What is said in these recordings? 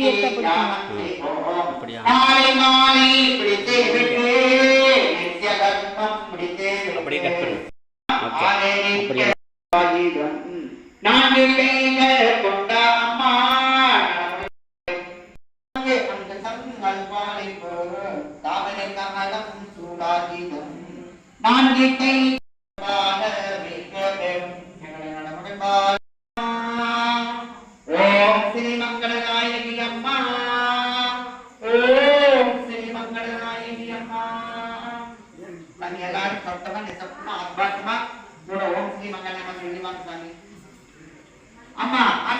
இப்படி எடுத்தா பிடிக்குமா அப்படியா? கட் பண்ணு. ஓகே அப்படியே? நான்கு கைகள்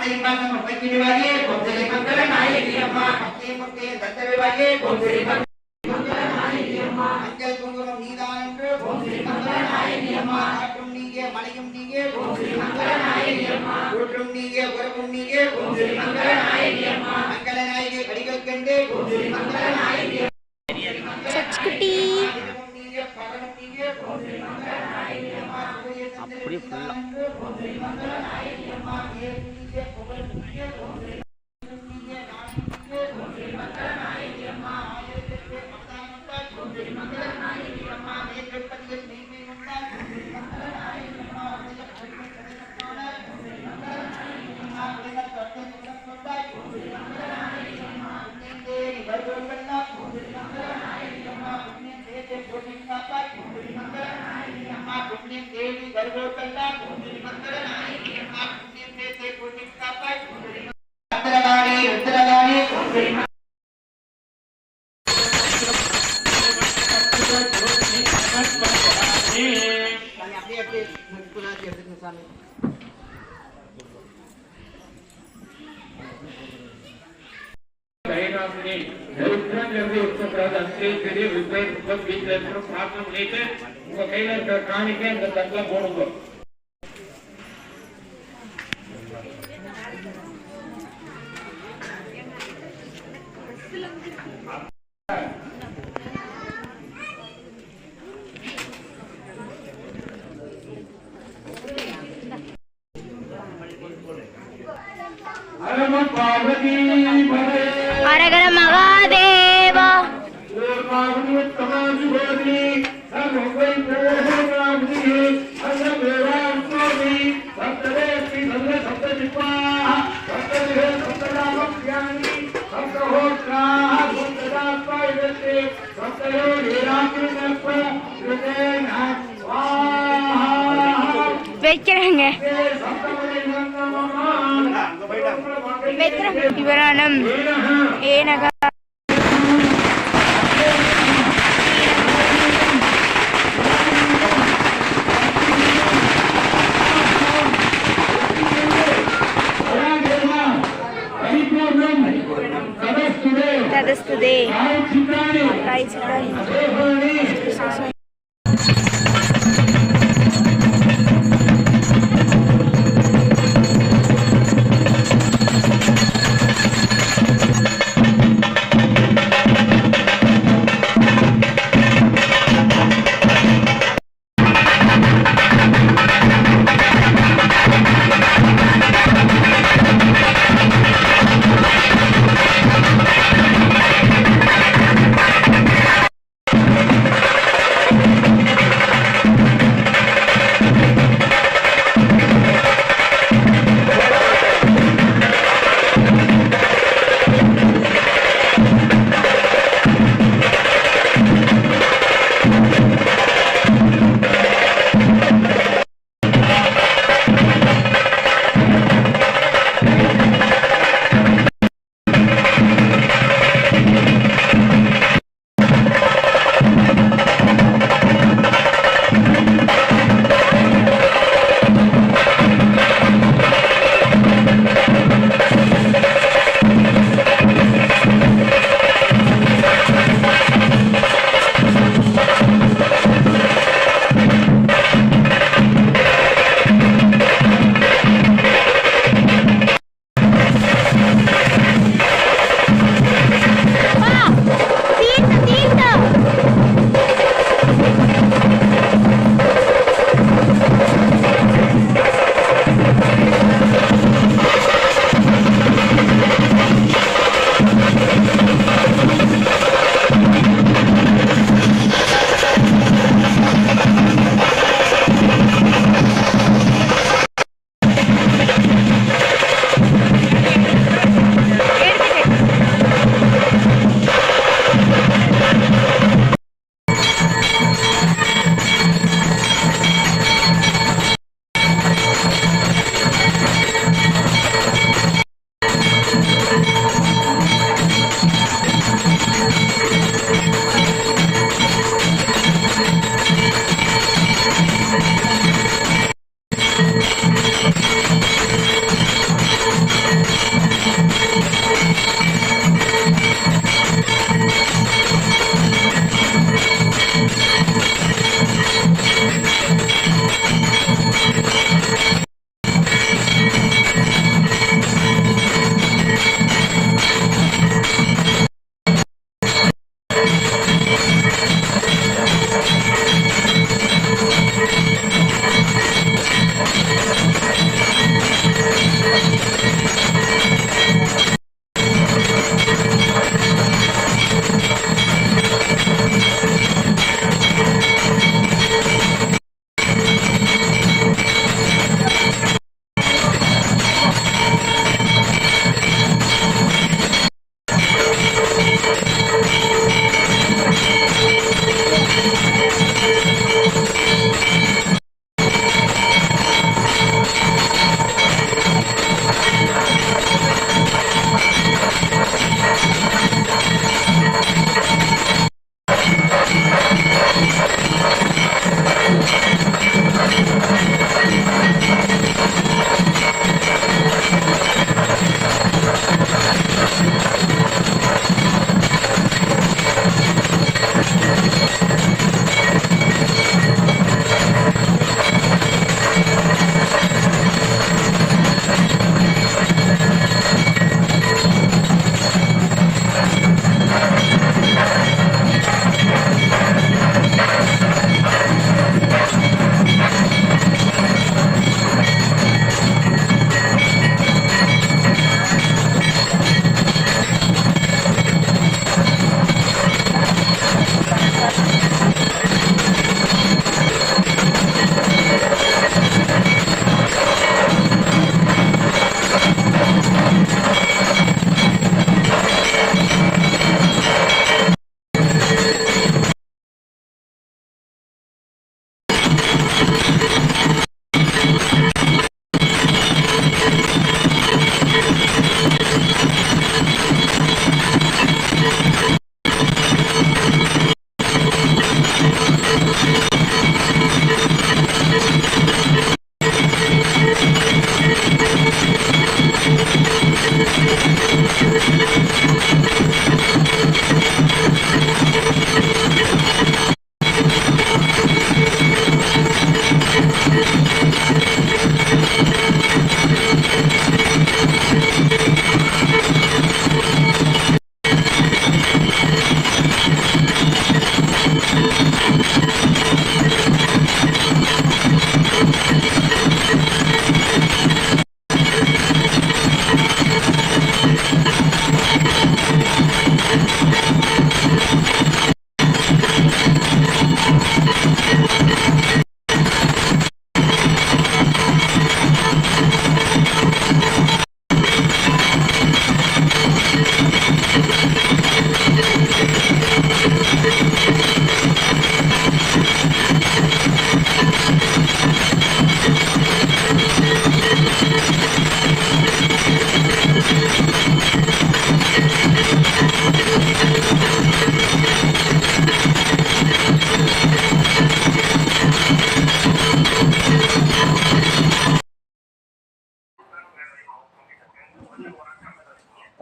அம்மா அந்த இம்பாசம் பக்கிடுவாயே கொஞ்சரி மங்கள நாயகி அம்மா மக்கே மக்கே தத்தருவாயே குங்குமம் நீதான் என்று அம்மா மலையும் அம்மா உறவும் அம்மா கண்டு அப்படியே ஃபுல்லா ಮುಸ್ಲಿಂ ದೇವಿ ಗರ್ಭೋತ್ಸವ ಮುಸ್ಲಿಂ ಮಕ್ಕಳ ಮುಸ್ಲಿಂ ದೇವಿ ಮುಸ್ಲಿಂ ಕಾಪಾಡ್ ರುದ್ರಗಾಳಿ ರುದ್ರಗಾಳಿ ಮುಸ್ಲಿಂ దరిద్రం జరిగే ఉత్తరాలు అంతే విద్య ప్రార్థన లేక உங்க கையில இருக்கிற காணிக்கை இந்த தட்டுல போடுங்க. அரகர மகாதேவா. வைக்கிறாங்க. வைக்கிறாங்க. விவரணம் ஏனகா চাইছিলাম।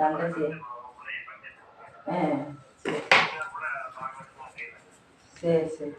안 되지. 예. சரி சரி.